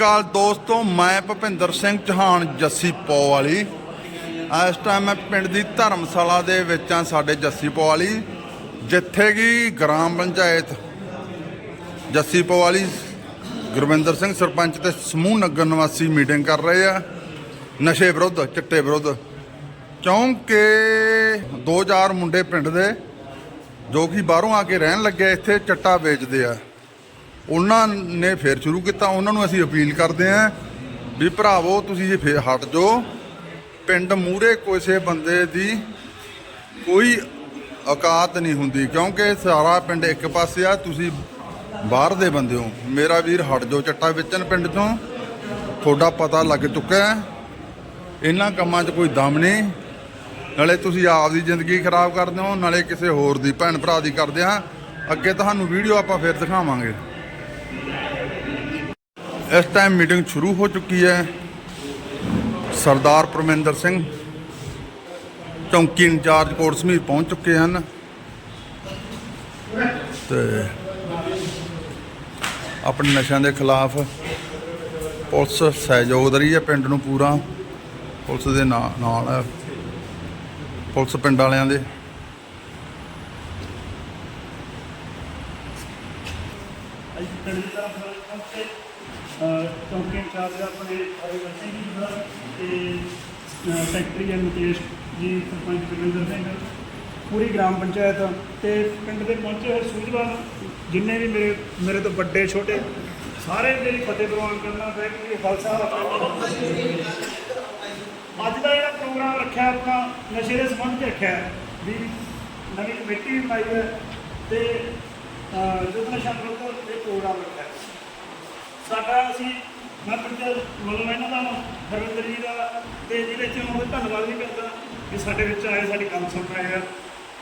ਅਕਾਲ ਦੋਸਤੋ, ਮੈਂ ਭੁਪਿੰਦਰ ਸਿੰਘ ਚੌਹਾਨ, ਜੱਸੀ ਪੋ ਵਾਲੀ। ਇਸ ਟਾਈਮ ਮੈਂ ਪਿੰਡ ਦੀ ਧਰਮਸ਼ਾਲਾ ਦੇ ਵਿੱਚ ਆ ਸਾਡੇ ਜੱਸੀ ਪੋ ਵਾਲੀ। ਜਿੱਥੇ ਕਿ ਗ੍ਰਾਮ ਪੰਚਾਇਤ ਜੱਸੀ ਪੋ ਵਾਲੀ, ਗੁਰਵਿੰਦਰ ਸਿੰਘ ਸਰਪੰਚ ਤੇ ਸਮੂਹ ਨਗਰ ਨਿਵਾਸੀ ਮੀਟਿੰਗ ਕਰ ਰਹੇ ਆ। ਨਸ਼ੇ ਵਿਰੁੱਧ, ਚਿੱਟੇ ਵਿਰੁੱਧ। ਕਿਉਂਕਿ 2000 ਮੁੰਡੇ ਪਿੰਡ ਦੇ, ਜੋ ਕਿ ਬਾਹਰੋਂ ਆ ਕੇ ਰਹਿਣ ਲੱਗੇ, ਇੱਥੇ ਚੱਟਾ ਵੇਚਦੇ ਆ। ਉਹਨਾਂ ਨੇ ਫਿਰ ਸ਼ੁਰੂ ਕੀਤਾ, ਉਹਨਾਂ ਨੂੰ ਅਸੀਂ ਅਪੀਲ ਕਰਦੇ ਆਂ ਵੀ ਭਰਾਵੋ, ਤੁਸੀਂ ਜੇ ਫਿਰ ਹਟ ਜਾਓ, ਪਿੰਡ ਮੂਰੇ ਕਿਸੇ ਬੰਦੇ ਦੀ ਕੋਈ ਔਕਾਤ ਨਹੀਂ ਹੁੰਦੀ, ਕਿਉਂਕਿ ਸਾਰਾ ਪਿੰਡ ਇੱਕ ਪਾਸੇ ਆ, ਤੁਸੀਂ ਬਾਹਰ ਦੇ ਬੰਦੇ ਹੋ। ਮੇਰਾ ਵੀਰ ਹਟ ਜਾਓ ਚੱਟਾ ਵੇਚਣ ਪਿੰਡ ਤੋਂ ਤੁਹਾਡਾ ਪਤਾ ਲੱਗ ਚੁੱਕਾ ਹੈ। ਇਹਨਾਂ ਕੰਮਾਂ 'ਚ ਕੋਈ ਦਮ ਨਹੀਂ। ਨਾਲੇ ਤੁਸੀਂ ਆਪ ਦੀ ਜ਼ਿੰਦਗੀ ਖਰਾਬ ਕਰਦੇ ਹੋ, ਨਾਲੇ ਕਿਸੇ ਹੋਰ ਦੀ, ਭੈਣ ਭਰਾ ਦੀ ਕਰਦੇ ਆ ਅੱਗੇ ਤੁਹਾਨੂੰ ਵੀਡੀਓ ਆਪਾਂ ਫਿਰ ਦਿਖਾਵਾਂਗੇ। ਇਸ ਟਾਈਮ ਮੀਟਿੰਗ ਸ਼ੁਰੂ ਹੋ ਚੁੱਕੀ ਹੈ। ਸਰਦਾਰ ਪਰਮਿੰਦਰ ਸਿੰਘ ਚੌਂਕੀ ਇੰਚਾਰਜ ਕੋਟ ਸਮੀਰ ਪਹੁੰਚ ਚੁੱਕੇ ਹਨ। ਤੇ ਆਪਣੇ ਨਸ਼ਿਆਂ ਦੇ ਖਿਲਾਫ ਪੁਲਿਸ ਸਹਿਯੋਗ ਦੇ ਰਹੀ ਹੈ ਪਿੰਡ ਨੂੰ ਪੂਰਾ। ਪੁਲਿਸ ਦੇ ਨਾ- ਨਾਲ ਪੁਲਿਸ ਪਿੰਡ ਵਾਲਿਆਂ ਦੇ ਅੱਜ ਪਿੰਡ ਦੀ ਤਰਫ ਪਹੁੰਚੇ ਅਹ ਚੌਂਕੀ ਇੰਚਾਰਜ ਆਪਣੇ ਹਰਿਵੰਸ਼ ਸਿੰਘ ਜੀ ਦਾ ਤੇ ਸੈਕਟਰੀ ਐਮ ਮੁਕੇਸ਼ ਜੀ ਸਰਪੰਚ ਜਗਿੰਦਰ ਸਿੰਘ। ਪੂਰੀ ਗ੍ਰਾਮ ਪੰਚਾਇਤ ਤੇ ਪਿੰਡ ਦੇ ਪਹੁੰਚੇ ਹੋਏ ਸੂਝਵਾਨ ਜਿੰਨੇ ਵੀ ਮੇਰੇ ਮੇਰੇ ਤੋਂ ਵੱਡੇ ਛੋਟੇ ਸਾਰੇ ਮੇਰੀ ਫਤਿਹ ਪ੍ਰਵਾਨ ਕਰਨਾ ਹੈ ਕਿ ਖਾਲਸਾ। ਅੱਜ ਦਾ ਜਿਹੜਾ ਪ੍ਰੋਗਰਾਮ ਰੱਖਿਆ ਆਪਣਾ ਨਸ਼ੇ ਦੇ ਸੰਬੰਧ 'ਚ ਰੱਖਿਆ ਵੀ ਨਵੀਂ ਕਮੇਟੀ ਬਣਾਈ ਹੈ ਤੇ ਅਹ, ਨਸ਼ਾ ਵਿਰੁੱਧ ਇਹ ਪ੍ਰੋਗਰਾਮ ਰੱਖਿਆ। ਸਾਡਾ ਅਸੀਂ ਮੈਂ ਪੰਚਾਇਤ ਵੱਲੋਂ ਇਹਨਾਂ ਦਾ ਹਰਵਿੰਦਰ ਜੀ ਦਾ ਤੇ ਜਿਹਦੇ ਚ ਉਹਨਾਂ ਧੰਨਵਾਦ ਵੀ ਕਰਦਾ ਕਿ ਸਾਡੇ ਵਿੱਚ ਆਏ, ਸਾਡੀ ਗੱਲ ਸੁਣ ਰਹੇ ਆ।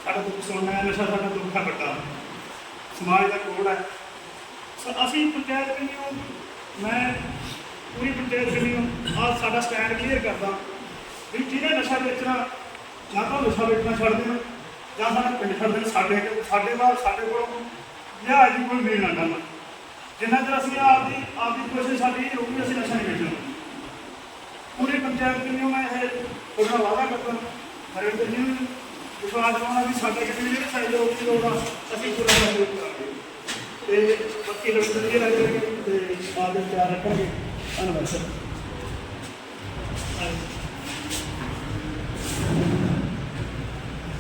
ਸਾਡਾ ਦੁੱਖ ਸੁਣਨਾ ਹੈ, ਨਸ਼ਾ ਸਾਡਾ ਦੁੱਖ ਹੈ। ਵੱਡਾ ਸਮਾਜ ਦਾ ਕੋੜ ਹੈ। ਸੋ ਅਸੀਂ ਪੰਚਾਇਤ ਕਨੀਓ ਮੈਂ ਪੂਰੀ ਪੰਚਾਇਤ ਕਨੀਓ ਆਹ ਸਾਡਾ ਸਟੈਂਡ ਕਲੀਅਰ ਕਰਦਾ ਵੀ ਜਿਹਨੇ ਨਸ਼ਾ ਵੇਚਣਾ, ਜਾਂ ਤਾਂ ਨਸ਼ਾ ਵੇਚਣਾ ਛੱਡ ਦੇਣ ਜਾਂ ਸਾਡਾ ਪਿੰਡ ਛੱਡ ਦੇਣ ਸਾਡੇ ਸਾਡੇ ਨਾਲ ਸਾਡੇ ਕੋਲ ਲਿਆ ਜੀ ਕੋਈ ਮੇਲ ਨਾ ਜਿੰਨਾ ਚਿਰ ਅਸੀਂ ਆਪਦੀ ਆਪਦੀ ਕੋਸ਼ਿਸ਼ ਸਾਡੀ ਇਹ ਅਸੀਂ ਨਸ਼ਾ ਨਹੀਂ ਵੇਚਣਾ। ਪੂਰੀ ਪੰਚਾਇਤ ਕਨੀਓ ਮੈਂ ਇਹ ਤੁਹਾਡਾ ਵਾਅਦਾ ਕਰਦਾ ਹਰਿੰਦਰ ਜੀ ਨੂੰ ਵਿਸ਼ਵਾਸ ਦਿਵਾਉਣਾ ਵੀ ਸਾਡੇ ਕਿਤੇ ਜਿਹੜੇ ਸਹਿਯੋਗ ਦੀ ਲੋੜ ਆ, ਅਸੀਂ ਪੂਰਾ ਸਹਿਯੋਗ ਕਰਾਂਗੇ ਤੇ ਬਾਕੀ ਰਵਿੰਦਰ ਜੀ ਲੱਗ ਤੇ ਆਪਦੇ ਵਿਚਾਰ ਰੱਖਣਗੇ ਧੰਨਵਾਦ, ਸਰ।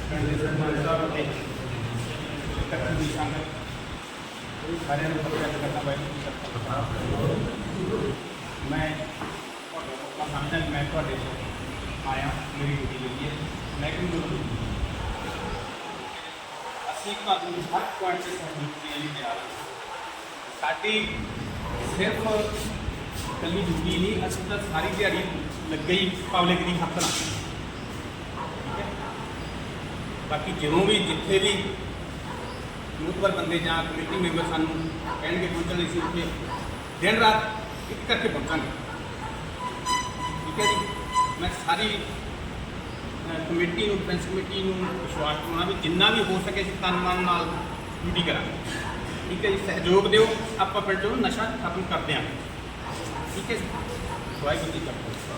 ਸਾਰਿਆਂ ਨੂੰ ਪ੍ਰੋਜੈਕਟ ਕਰਨਾ ਪਏਗਾ ਮੈਂ ਤੁਹਾਡਾ ਸਮਝਦਾ ਕਿ ਮੈਂ ਤੁਹਾਡੇ ਆਇਆ ਮੇਰੀ ਡਿਊਟੀ ਲੱਗੀ ਹੈ ਮੈਂ ਕਿਉਂ ਡਿਊਟੀ ਅਸੀਂ ਤੁਹਾਨੂੰ ਹਰ ਪੁਆਇੰਟ ਤੇ ਸਹਿਯੋਗ ਦੇਣ ਲਈ ਤਿਆਰ ਹਾਂ ਸਾਡੀ ਸਿਰਫ ਕੱਲੀ ਡਿਊਟੀ ਨਹੀਂ ਅਸੀਂ ਤਾਂ ਸਾਰੀ ਦਿਹਾੜੀ ਲੱਗੇ ਹੀ ਪਬਲਿਕ ਦੀ ਹੱਕ ਨਾਲ ਠੀਕ ਹੈ ਬਾਕੀ ਜਦੋਂ ਵੀ ਜਿੱਥੇ ਵੀ ਮੂਤਵਰ ਬੰਦੇ ਜਾਂ ਕਮੇਟੀ ਮੈਂਬਰ ਸਾਨੂੰ ਕਹਿਣਗੇ, ਪਹੁੰਚਣ ਲਈ ਸੀ ਉੱਥੇ ਦਿਨ ਰਾਤ ਇੱਕ ਕਰਕੇ ਪਹੁੰਚਾਂਗੇ। ਠੀਕ ਹੈ ਜੀ? ਮੈਂ ਸਾਰੀ ਕਮੇਟੀ ਨੂੰ ਡਿਫੈਂਸ ਕਮੇਟੀ ਨੂੰ ਵਿਸ਼ਵਾਸ ਦਿਵਾਉਣਾ ਵੀ ਜਿੰਨਾ ਵੀ ਹੋ ਸਕੇ ਅਸੀਂ ਤਨ ਮਨ ਨਾਲ ਡਿਊਟੀ ਕਰਾਂਗੇ। ਠੀਕ ਹੈ ਜੀ? ਸਹਿਯੋਗ ਦਿਓ। ਆਪਾਂ ਪਿੰਡ ਨੂੰ ਨਸ਼ਾ ਖਤਮ ਕਰਦੇ ਹਾਂ ਠੀਕ ਹੈ ਜੀ? ਵਾਹਿਗੁਰੂ ਜੀ ਕਾ ਖਾਲਸਾ।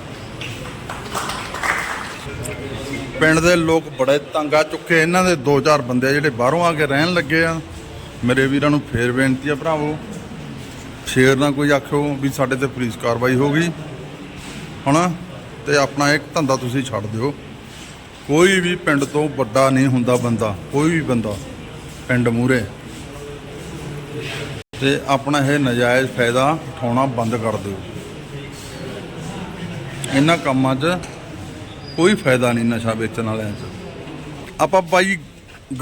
ਪਿੰਡ ਦੇ ਲੋਕ ਬੜੇ ਤੰਗ ਆ ਚੁੱਕੇ। ਇਹਨਾਂ ਦੇ 2000 ਬੰਦੇ ਆ ਜਿਹੜੇ ਬਾਹਰੋਂ ਆ ਕੇ ਰਹਿਣ ਲੱਗੇ ਆ। ਮੇਰੇ ਵੀਰਾਂ ਨੂੰ ਫੇਰ ਬੇਨਤੀ ਆ ਭਰਾਵੋ, ਫੇਰ ਨਾ ਕੋਈ ਆਖੋ ਵੀ ਸਾਡੇ ਤੇ ਪੁਲਿਸ ਕਾਰਵਾਈ ਹੋ ਗਈ। ਹਨਾ? ਤੇ ਆਪਣਾ ਇੱਕ ਧੰਦਾ ਤੁਸੀਂ ਛੱਡ ਦਿਓ। ਕੋਈ ਵੀ ਪਿੰਡ ਤੋਂ ਵੱਡਾ ਨਹੀਂ ਹੁੰਦਾ ਬੰਦਾ, ਕੋਈ ਵੀ ਬੰਦਾ ਪਿੰਡ ਮੂਰੇ ਤੇ ਆਪਣਾ ਇਹ ਨਜਾਇਜ਼ ਫਾਇਦਾ ਉਠਾਉਣਾ ਬੰਦ ਕਰ ਦਿਓ। ਇਹਨਾਂ ਕੰਮਾਂ 'ਚ ਕੋਈ ਫਾਇਦਾ ਨਹੀਂ ਨਸ਼ਾ ਵੇਚਣ ਵਾਲਿਆਂ 'ਚ। ਆਪਾਂ ਬਾਈ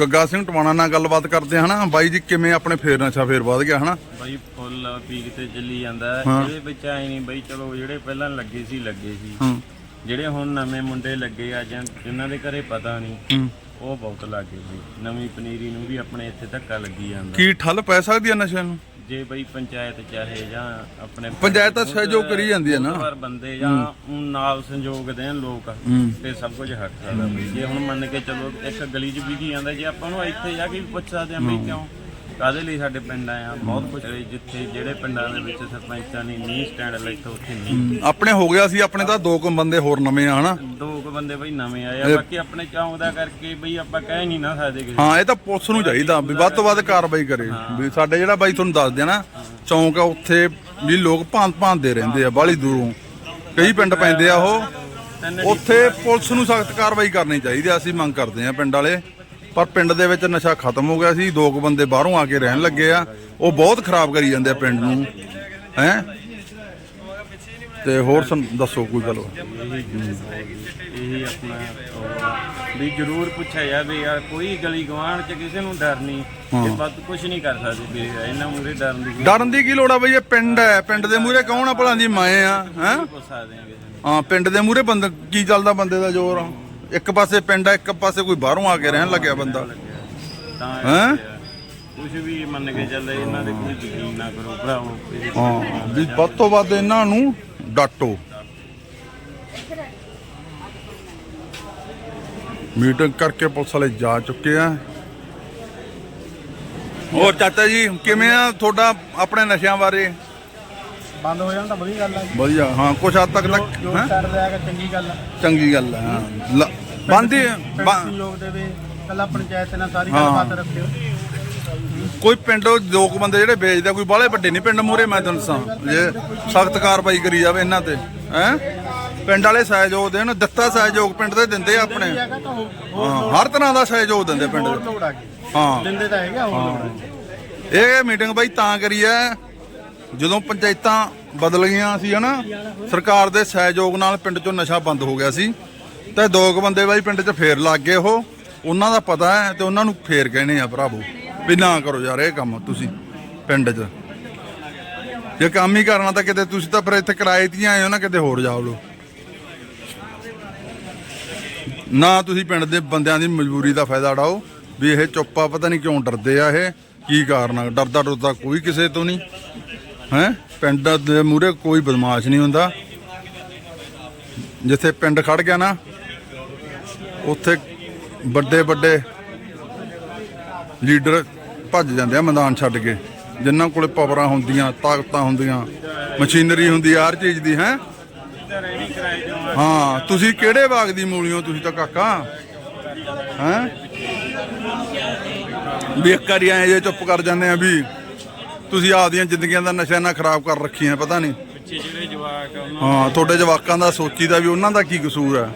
ਗੱਗਾ ਸਿੰਘ ਟਵਾਣਾ ਨਾਲ ਗੱਲਬਾਤ ਕਰਦੇ ਹਾਂ ਹਨਾ? ਬਾਈ ਜੀ ਕਿਵੇਂ ਆਪਣੇ ਫੇਰ ਨਸ਼ਾ ਫੇਰ ਵੱਧ ਗਿਆ ਹਨਾ? ਬਾਈ ਫੁੱਲ ਪੀਕ ਤੇ ਚੱਲੀ ਜਾਂਦਾ। ਹੈ। ਹਾਂ। ਇਹਦੇ ਵਿੱਚ ਐ ਨਹੀਂ ਬਾਈ ਚਲੋ ਜਿਹੜੇ ਪਹਿਲਾਂ ਲੱਗੇ ਸੀ ਲੱਗੇ ਸੀ। ਹੂੰ। ਜਿਹੜੇ ਹੁਣ ਨਵੇਂ ਮੁੰਡੇ ਲੱਗੇ ਆ ਜਾਂ ਜਿਨ੍ਹਾਂ ਦੇ ਘਰੇ ਪਤਾ ਨਹੀਂ ਹੂੰ। ਉਹ ਬਹੁਤ ਲੱਗੇ ਬਈ ਨਵੀਂ ਪਨੀਰੀ ਨੂੰ ਵੀ ਆਪਣੇ ਇੱਥੇ ਧੱਕਾ ਲੱਗੀ ਜਾਂਦਾ। ਕੀ ਠੱਲ ਪੈ ਸਕਦੀ ਹੈ ਨਸ਼ੇ ਨੂੰ? ਜੇ ਬਈ ਪੰਚਾਇਤ ਚਾਹੇ ਜਾਂ ਆਪਣੇ ਪੰਚਾਇਤ ਤਾਂ ਸਹਿਯੋਗ ਕਰੀ ਜਾਂਦੀ ਹੈ ਨਾ। ਪਰ ਬੰਦੇ ਜਾਂ ਊਂ ਨਾਲ ਸੰਯੋਗ ਦੇਣ ਲੋਕ। ਤੇ ਸਭ ਕੁਝ ਹਟ ਸਕਦਾ ਬਈ ਜੇ ਹੁਣ ਮੰਨ ਕੇ ਚਲੋ ਇੱਕ ਗਲੀ 'ਚ ਵੀ ਕੀ ਆਂਦਾ ਜੇ ਆਪਾਂ ਨੂੰ ਇੱਥੇ ਜਾ ਕੇ ਵੀ ਪੁੱਛ ਸਕਦੇ ਆ ਬਈ ਕਿਉਂ ਕਾਦੇ ਲਈ ਸਾਡੇ ਪਿੰਡ ਆਏ ਆ? ਬਹੁਤ ਕੁਝ ਹੈ ਜਿੱਥੇ ਜਿਹੜੇ ਪਿੰਡਾਂ ਦੇ ਵਿੱਚ ਸਰਪੰਚਾਂ ਨੇ ਨਹੀਂ ਸਟੈਂਡ ਲਿੱਤਾ ਉੱਥੇ ਨਹੀਂ। ਆਪਣੇ ਹੋ ਗਿਆ ਸੀ ਆਪਣੇ ਤਾਂ ਦੋ ਕੁ ਬੰਦੇ ਹੋਰ ਨਵੇਂ ਆ ਹਨਾ? ਦੋ ਕੁ ਬੰਦੇ ਬਈ ਨਵੇਂ ਆਏ ਆ ਬਾਕੀ ਆਪਣੇ ਚੌਂਕ ਦਾ ਕਰਕੇ ਬਈ ਆਪਾਂ ਕਹਿ ਨਹੀਂ ਨਾ ਸਕਦੇ ਕਿਸੇ ਹਾਂ ਇਹ ਤਾਂ ਪੁਲਿਸ ਨੂੰ ਚਾਹੀਦਾ ਵੀ ਵੱਧ ਤੋਂ ਵੱਧ ਕਾਰਵਾਈ ਕਰੇ। ਵੀ ਸਾਡੇ ਜਿਹੜਾ ਬਾਈ ਤੁਹਾਨੂੰ ਦੱਸ ਦਿਆ ਨਾ ਚੌਂਕ ਆ ਉੱਥੇ ਵੀ ਲੋਕ ਭਾਂਤ ਭਾਂਦੇ ਰਹਿੰਦੇ ਆ ਬਾਹਲੀ ਦੂਰੋਂ। ਕਈ ਪਿੰਡ ਪੈਂਦੇ ਆ ਉਹ। ਉੱਥੇ ਪੁਲਿਸ ਨੂੰ ਸਖਤ ਕਾਰਵਾਈ ਕਰਨੀ ਚਾਹੀਦੀ ਆ ਅਸੀਂ ਮੰਗ ਕਰਦੇ ਆ ਪਿੰਡ ਵਾਲੇ। ਪਰ ਪਿੰਡ ਦੇ ਵਿੱਚ ਨਸ਼ਾ ਖਤਮ ਹੋ ਗਿਆ ਸੀ। ਦੋ ਕੁ ਬੰਦੇ ਬਾਹਰੋਂ ਆ ਕੇ ਰਹਿਣ ਲੱਗੇ ਆ। ਉਹ ਬਹੁਤ ਖਰਾਬ ਕਰੀ ਜਾਂਦੇ ਆ ਪਿੰਡ ਨੂੰ। ਹੈ? ਤੇ ਹੋਰ ਦੱਸੋ ਕੋਈ ਗੱਲ ਇਹੀ ਆਪਣਾ ਉਹ ਵੀ ਜ਼ਰੂਰ ਪੁੱਛਿਆ ਜਾਵੇ ਯਾਰ ਕੋਈ ਗਲੀ ਗਵਾਂਢ ਚ ਕਿਸੇ ਨੂੰ ਡਰ ਨਹੀਂ ਇਹ ਬਾਤ ਕੁਝ ਨਹੀਂ ਕਰ ਸਕਦੇ ਵੀ ਇਹਨਾਂ ਮੂਰੇ ਡਰਨ ਦੀ ਡਰਨ ਦੀ ਕੀ ਲੋੜ ਆ ਬਈ? ਇਹ ਪਿੰਡ ਹੈ। ਪਿੰਡ ਦੇ ਮੂਹਰੇ ਕੌਣ ਆ ਭਲਾ ਦੀ ਮਾਏ ਆ। ਹੈ? ਆ ਹਾਂ ਪਿੰਡ ਦੇ ਮੂਹਰੇ ਬੰਦ ਕੀ ਚੱਲਦਾ ਬੰਦੇ ਦਾ ਜ਼ੋਰ ਇੱਕ ਪਾਸੇ ਪਿੰਡ ਆ ਇੱਕ ਪਾਸੇ ਕੋਈ ਬਾਹਰੋਂ ਆ ਕੇ ਰਹਿਣ ਲੱਗਿਆ ਬੰਦਾ? ਤਾਂ ਹੈਂ? ਕੁਝ ਵੀ ਮੰਨ ਕੇ ਚੱਲੇ ਇਹਨਾਂ ਦੇ ਕੋਈ ਯਕੀਨ ਨਾ ਕਰੋ ਭਰਾਵੋ ਇਹ ਹਾਂ ਵੀ ਵੱਧ ਤੋਂ ਵੱਧ ਇਹਨਾਂ ਨੂੰ ਡਾਟੋ। ਮੀਟਿੰਗ ਕਰਕੇ ਪੁਲਿਸ ਵਾਲੇ ਜਾ ਚੁੱਕੇ ਆ। ਹੋਰ ਚਾਚਾ ਜੀ ਕਿਵੇਂ ਆ ਤੁਹਾਡਾ ਆਪਣੇ ਨਸ਼ਿਆਂ ਬਾਰੇ? ਬੰਦ ਹੋ ਜਾਣ ਤਾਂ ਵਧੀਆ ਗੱਲ ਹੈ ਵਧੀਆ ਹਾਂ ਕੁਛ ਹੱਦ ਤੱਕ ਤਾਂ ਜੋ ਹੈਂ? ਕਰ ਲਿਆ ਕਿ ਚੰਗੀ ਗੱਲ ਹੈ ਚੰਗੀ ਗੱਲ ਹੈ ਹਾਂ। ਲ- ਬੰਦੀ ਬਾ- ਲੋਕ ਦੇਵੇ ਕੱਲਾ ਪੰਚਾਇਤ ਨਾਲ ਸਾਰੀ ਹਾਂ। ਗੱਲਬਾਤ ਰੱਖਿਓ। ਕੋਈ ਪਿੰਡ ਦੋ ਕੁ ਬੰਦੇ ਜਿਹੜੇ ਵੇਚਦੇ ਆ, ਕੋਈ ਬਾਹਲੇ ਵੱਡੇ ਨਹੀਂ ਪਿੰਡ ਮੂਰੇ ਮੈਂ ਤੁਹਾਨੂੰ ਦੱਸਾਂ ਜੇ ਸਖਤ ਕਾਰਵਾਈ ਕਰੀ ਜਾਵੇ ਇਹਨਾਂ ਤੇ ਹੈ? ਪਿੰਡ ਵਾਲੇ ਸਹਿਯੋਗ ਦੇਣ ਦਿੱਤਾ ਸਹਿਯੋਗ ਪਿੰਡ ਦੇ ਦਿੰਦੇ ਆ ਆਪਣੇ। ਹੈਗਾ ਤਾਂ ਹੋਰ ਹੋਰ ਹਾਂ ਹਰ ਤਰ੍ਹਾਂ ਦਾ ਸਹਿਯੋਗ ਦਿੰਦੇ ਪਿੰਡ ਹੋਰ ਦੇ ਲੋੜ ਆ ਗਈ। ਹਾਂ। ਦਿੰਦੇ ਤਾਂ ਹੈਗਾ ਹੋਰ ਲੋੜ ਆ ਇਹ ਮੀਟਿੰਗ ਬਾਈ ਤਾਂ ਕਰੀ ਐ ਜਦੋਂ ਪੰਚਾਇਤਾਂ ਬਦਲ ਗਈਆਂ ਸੀ ਹਨਾ, ਸਰਕਾਰ ਦੇ ਸਹਿਯੋਗ ਨਾਲ ਪਿੰਡ ਚੋਂ ਨਸ਼ਾ ਬੰਦ ਹੋ ਗਿਆ ਸੀ, ਤੇ ਦੋ ਕੁ ਬੰਦੇ ਬਾਈ ਪਿੰਡ 'ਚ ਫੇਰ ਲੱਗ ਗਏ ਉਹ। ਉਹਨਾਂ ਦਾ ਪਤਾ ਹੈ ਤੇ ਉਹਨਾਂ ਨੂੰ ਫੇਰ ਕਹਿਣੇ ਆ ਭਰਾਵੋ ਵੀ ਨਾ ਕਰੋ ਯਾਰ ਇਹ ਕੰਮ ਤੁਸੀਂ ਪਿੰਡ 'ਚ। ਜੇ ਕੰਮ ਹੀ ਕਰਨਾ ਤਾਂ ਕਿਤੇ ਤੁਸੀਂ ਤਾਂ ਫਿਰ ਇੱਥੇ ਕਿਰਾਏ ਤੇ ਆਏ ਹੋ ਨਾ, ਕਿਤੇ ਹੋਰ ਜਾਓ ਲੋ ਨਾ ਤੁਸੀਂ ਪਿੰਡ ਦੇ ਬੰਦਿਆਂ ਦੀ ਮਜਬੂਰੀ ਦਾ ਫਾਇਦਾ ਉਡਾਓ, ਵੀ ਇਹ ਚੁੱਪਾ ਪਤਾ ਨਹੀਂ ਕਿਉਂ ਡਰਦੇ ਆ ਇਹ, ਕੀ ਕਾਰਨ ਆ ਡਰਦਾ ਡਰਦਾ ਕੋਈ ਕਿਸੇ ਤੋਂ ਨਹੀਂ। ਹੈ? ਪਿੰਡ ਦੇ ਮੂਹਰੇ ਕੋਈ ਬਦਮਾਸ਼ ਨਹੀਂ ਹੁੰਦਾ। ਜਿੱਥੇ ਪਿੰਡ ਖੜ ਗਿਆ ਨਾ, ਉੱਥੇ ਵੱਡੇ ਵੱਡੇ ਲੀਡਰ ਭੱਜ ਜਾਂਦੇ ਆ ਮੈਦਾਨ ਛੱਡ ਕੇ। ਜਿਨ੍ਹਾਂ ਕੋਲੇ ਪਾਵਰਾਂ ਹੁੰਦੀਆਂ, ਤਾਕਤਾਂ ਹੁੰਦੀਆਂ, ਮਸ਼ੀਨਰੀ ਹੁੰਦੀ, ਹਰ ਚੀਜ਼ ਦੀ, ਹੈ? ਹਾਂ, ਤੁਸੀਂ ਕਿਹੜੇ ਬਾਗ ਦੀ ਮੂਲੀ ਹੋ ਤੁਸੀਂ ਤਾਂ ਕਾਕਾ? ਹੈ? ਵੀ ਇੱਕ ਵਾਰੀ ਐਂ ਜੇ ਚੁੱਪ ਕਰ ਜਾਂਦੇ ਆ ਵੀ ਤੁਸੀਂ ਆਪਦੀਆਂ ਜ਼ਿੰਦਗੀਆਂ ਦਾ ਨਸ਼ਾ ਨਾ ਖਰਾਬ ਕਰ ਰੱਖੀਆਂ ਪਤਾ ਨਹੀਂ। ਪਿੱਛੇ ਜਿਹੜੇ ਜਵਾਕ ਉਹਨਾਂ ਹਾਂ ਤੁਹਾਡੇ ਜਵਾਕਾਂ ਦਾ ਸੋਚੀਦਾ ਵੀ ਉਹਨਾਂ ਦਾ ਕੀ ਕਸੂਰ ਹੈ